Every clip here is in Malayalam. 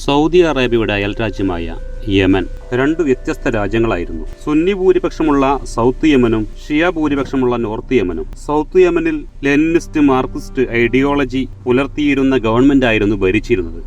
സൗദി അറേബ്യയുടെ അയൽരാജ്യമായ യമൻ. രണ്ട് വ്യത്യസ്ത രാജ്യങ്ങളായിരുന്നു. സുന്നി ഭൂരിപക്ഷമുള്ള സൗത്ത് യമനും ഷിയ ഭൂരിപക്ഷമുള്ള നോർത്ത് യമനും. സൗത്ത് യമനിൽ ലെനിനിസ്റ്റ് മാർക്സിസ്റ്റ് ഐഡിയോളജി പുലർത്തിയിരുന്ന ഗവൺമെന്റ് ആയിരുന്നു ഭരിച്ചിരുന്നത്.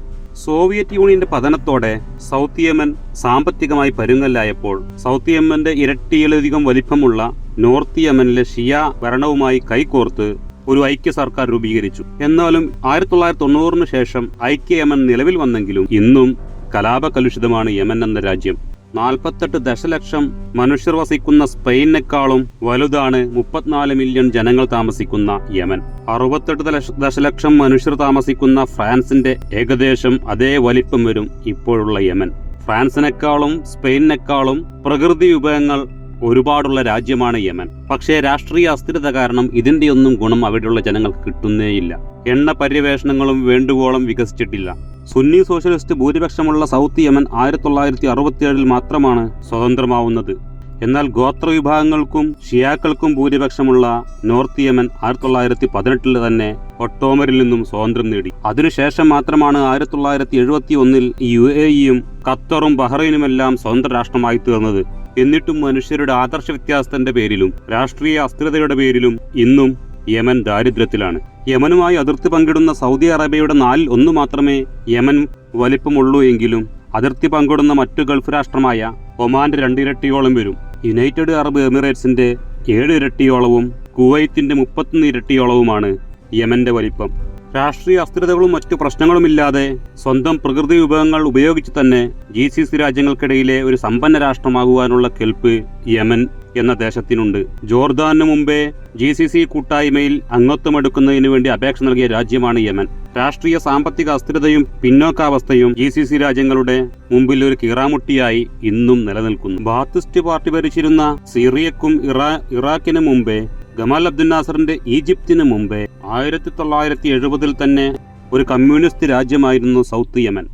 സോവിയറ്റ് യൂണിയന്റെ പതനത്തോടെ സൗത്ത് യമൻ സാമ്പത്തികമായി പരുങ്ങല്ലായപ്പോൾ സൗത്ത് യമന്റെ ഇരട്ടിയിലധികം വലിപ്പമുള്ള നോർത്ത് യമനിലെ ഷിയ ഭരണവുമായി കൈകോർത്ത് ഒരു ഐക്യ സർക്കാർ രൂപീകരിച്ചു. എന്നാലും ആയിരത്തി തൊള്ളായിരത്തി തൊണ്ണൂറിന് ശേഷം ഐക്യ യമൻ നിലവിൽ വന്നെങ്കിലും ഇന്നും കലാപകലുഷിതമാണ് യമൻ എന്ന രാജ്യം. നാൽപ്പത്തെട്ട് ദശലക്ഷം മനുഷ്യർ വസിക്കുന്ന സ്പെയിനേക്കാളും വലുതാണ് മുപ്പത്തിനാല് മില്യൺ ജനങ്ങൾ താമസിക്കുന്ന യമൻ. അറുപത്തെട്ട് ദശലക്ഷം മനുഷ്യർ താമസിക്കുന്ന ഫ്രാൻസിന്റെ ഏകദേശം അതേ വലിപ്പം വരും ഇപ്പോഴുള്ള യമൻ. ഫ്രാൻസിനേക്കാളും സ്പെയിനേക്കാളും പ്രകൃതി വിഭവങ്ങൾ ഒരുപാടുള്ള രാജ്യമാണ് യമൻ. പക്ഷേ രാഷ്ട്രീയ അസ്ഥിരത കാരണം ഇതിന്റെയൊന്നും ഗുണം അവിടെയുള്ള ജനങ്ങൾക്ക് കിട്ടുന്നേയില്ല. എണ്ണ പര്യവേഷണങ്ങളും വേണ്ടുവോളം വികസിച്ചിട്ടില്ല. സുന്നി സോഷ്യലിസ്റ്റ് ഭൂരിപക്ഷമുള്ള സൗത്ത് യമൻ ആയിരത്തി തൊള്ളായിരത്തി അറുപത്തിയേഴിൽ മാത്രമാണ് സ്വതന്ത്രമാവുന്നത്. എന്നാൽ ഗോത്ര വിഭാഗങ്ങൾക്കും ഷിയാക്കൾക്കും ഭൂരിപക്ഷമുള്ള നോർത്ത് യമൻ ആയിരത്തി തൊള്ളായിരത്തി പതിനെട്ടിൽ തന്നെ ഒട്ടോമരിൽ നിന്നും സ്വാതന്ത്ര്യം നേടി. അതിനുശേഷം മാത്രമാണ് ആയിരത്തി തൊള്ളായിരത്തി എഴുപത്തി ഒന്നിൽ യു എ ഇയും ഖത്തറും ബഹ്റൈനുമെല്ലാം സ്വതന്ത്ര രാഷ്ട്രമായി തീർന്നത് എന്നിട്ടും മനുഷ്യരുടെ ആദർശ വ്യത്യാസത്തിന്റെ പേരിലും രാഷ്ട്രീയ അസ്ഥിരതയുടെ പേരിലും ഇന്നും യമൻ ദാരിദ്ര്യത്തിലാണ്. യമനുമായി അതിർത്തി പങ്കിടുന്ന സൗദി അറേബ്യയുടെ നാലിൽ ഒന്നു മാത്രമേ യമൻ വലിപ്പമുള്ളൂ എങ്കിലും അതിർത്തി പങ്കിടുന്ന മറ്റു ഗൾഫ് രാഷ്ട്രമായ ഒമാന്റെ രണ്ടിരട്ടിയോളം വരും. യുണൈറ്റഡ് അറബ് എമിറേറ്റ്സിന്റെ ഏഴ് ഇരട്ടിയോളവും കുവൈത്തിന്റെ മുപ്പത്തൊന്ന് ഇരട്ടിയോളവുമാണ് യമന്റെ വലിപ്പം. രാഷ്ട്രീയ അസ്ഥിരതകളും മറ്റു പ്രശ്നങ്ങളുമില്ലാതെ സ്വന്തം പ്രകൃതി വിഭവങ്ങൾ ഉപയോഗിച്ച് തന്നെ ജി സി സി രാജ്യങ്ങൾക്കിടയിലെ ഒരു സമ്പന്ന രാഷ്ട്രമാകുവാനുള്ള കെൽപ്പ് യമൻ എന്ന ദേശത്തിനുണ്ട്. ജോർദാനു മുമ്പേ ജി സി സി കൂട്ടായ്മയിൽ അംഗത്വമെടുക്കുന്നതിന് വേണ്ടി അപേക്ഷ നൽകിയ രാജ്യമാണ് യമൻ. രാഷ്ട്രീയ സാമ്പത്തിക അസ്ഥിരതയും പിന്നോക്കാവസ്ഥയും ജി സി സി രാജ്യങ്ങളുടെ മുമ്പിൽ ഒരു കീറാമുട്ടിയായി ഇന്നും നിലനിൽക്കുന്നു. ബാത്തിസ്റ്റ് പാർട്ടി ഭരിച്ചിരുന്ന സിറിയക്കും ഇറാ ഇറാഖിന് മുമ്പേ ഗമാൽ അബ്ദുൽ നാസറിന്റെ ഈജിപ്തിന് മുമ്പേ ആയിരത്തി തൊള്ളായിരത്തി എഴുപതിൽ തന്നെ ഒരു കമ്മ്യൂണിസ്റ്റ് രാജ്യമായിരുന്നു സൗത്ത് യമൻ.